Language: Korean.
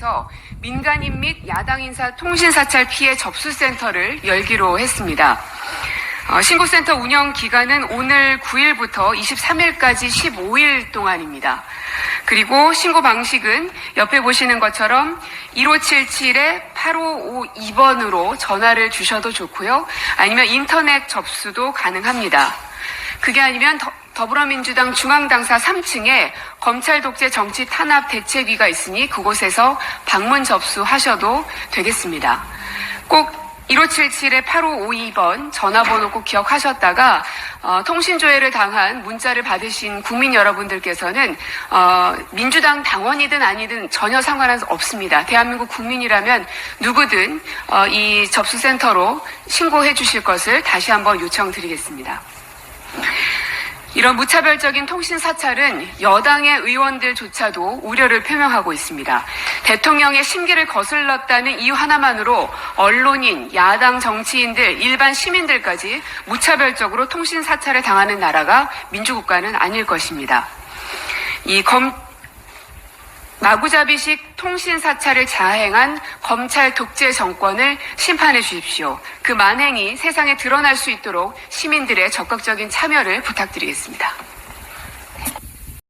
서 민간인 및 야당 인사 통신 사찰 피해 접수센터를 열기로 했습니다. 어, 신고센터 운영 기간은 오늘 9일부터 23일까지 15일 동안입니다. 그리고 신고 방식은 옆에 보시는 것처럼 1577-8552번으로 전화를 주셔도 좋고요. 아니면 인터넷 접수도 가능합니다. 그게 아니면 더, 더불어민주당 중앙당사 3층에 검찰 독재 정치 탄압 대책위가 있으니 그곳에서 방문 접수하셔도 되겠습니다. 꼭 1577-8552번 전화번호 꼭 기억하셨다가 어, 통신조회를 당한 문자를 받으신 국민 여러분들께서는 어, 민주당 당원이든 아니든 전혀 상관은 없습니다. 대한민국 국민이라면 누구든 어, 이 접수센터로 신고해 주실 것을 다시 한번 요청드리겠습니다. 이런 무차별적인 통신 사찰은 여당의 의원들조차도 우려를 표명하고 있습니다. 대통령의 심기를 거슬렀다는 이유 하나만으로 언론인, 야당 정치인들, 일반 시민들까지 무차별적으로 통신 사찰을 당하는 나라가 민주국가는 아닐 것입니다. 이 검, 마구잡이식 통신 사찰을 자행한 검찰 독재 정권을 심판해 주십시오. 그 만행이 세상에 드러날 수 있도록 시민들의 적극적인 참여를 부탁드리겠습니다.